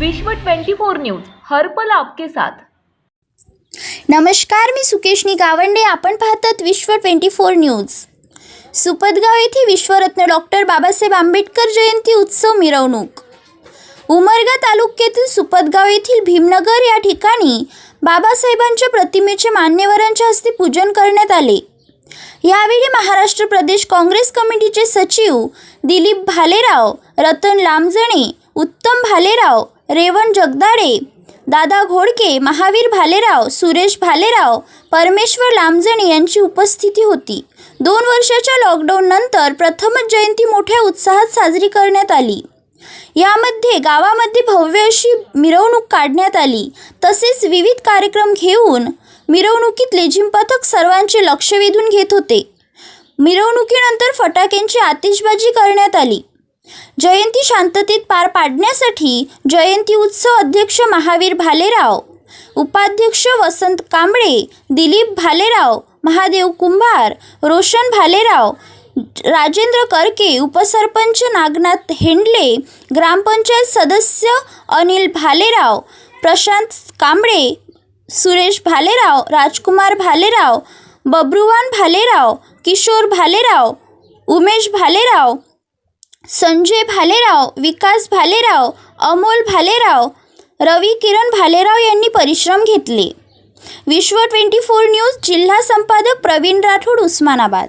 विश्व 24 न्यूज हर्पल आपके साथ. नमस्कार मी सुकेशनी गावंडे. आपण पाहतात विश्व ट्वेंटी फोर न्यूज. सुपदगाव येथे विश्वरत्न डॉक्टर बाबासाहेब आंबेडकर जयंती उत्सव मिरवणूक. उमरगा तालुक्यातील सुपदगाव येथील भीमनगर या ठिकाणी बाबासाहेबांच्या प्रतिमेचे मान्यवरांच्या हस्ते पूजन करण्यात आले. यावेळी महाराष्ट्र प्रदेश काँग्रेस कमिटीचे सचिव दिलीप भालेराव रतन लांबजणे उत्तम भालेराव रेवण जगदाडे दादा घोडके महावीर भालेराव सुरेश भालेराव परमेश्वर लांबजणे यांची उपस्थिती होती. दोन वर्षाच्या लॉकडाऊननंतर प्रथमच जयंती मोठ्या उत्साहात साजरी करण्यात आली. यामध्ये गावामध्ये भव्य अशी मिरवणूक काढण्यात आली. तसेच विविध कार्यक्रम घेऊन मिरवणुकीत लेझिम पथक सर्वांचे लक्ष वेधून घेत होते. मिरवणुकीनंतर फटाक्यांची आतिषबाजी करण्यात आली. जयंती शांततेत पार पाडण्यासाठी जयंती उत्सव अध्यक्ष महावीर भालेराव उपाध्यक्ष वसंत कांबळे दिलीप भालेराव महादेव कुंभार रोशन भालेराव राजेंद्र करके उपसरपंच नागनाथ हेंडले ग्रामपंचायत सदस्य अनिल भालेराव प्रशांत कांबळे सुरेश भालेराव राजकुमार भालेराव बब्रुवान भालेराव किशोर भालेराव उमेश भालेराव संजय भालेराव विकास भालेराव अमोल भालेराव रवी किरण भालेराव यांनी परिश्रम घेतले. विश्व ट्वेंटी फोर न्यूज जिल्हा संपादक प्रवीण राठोड उस्मानाबाद.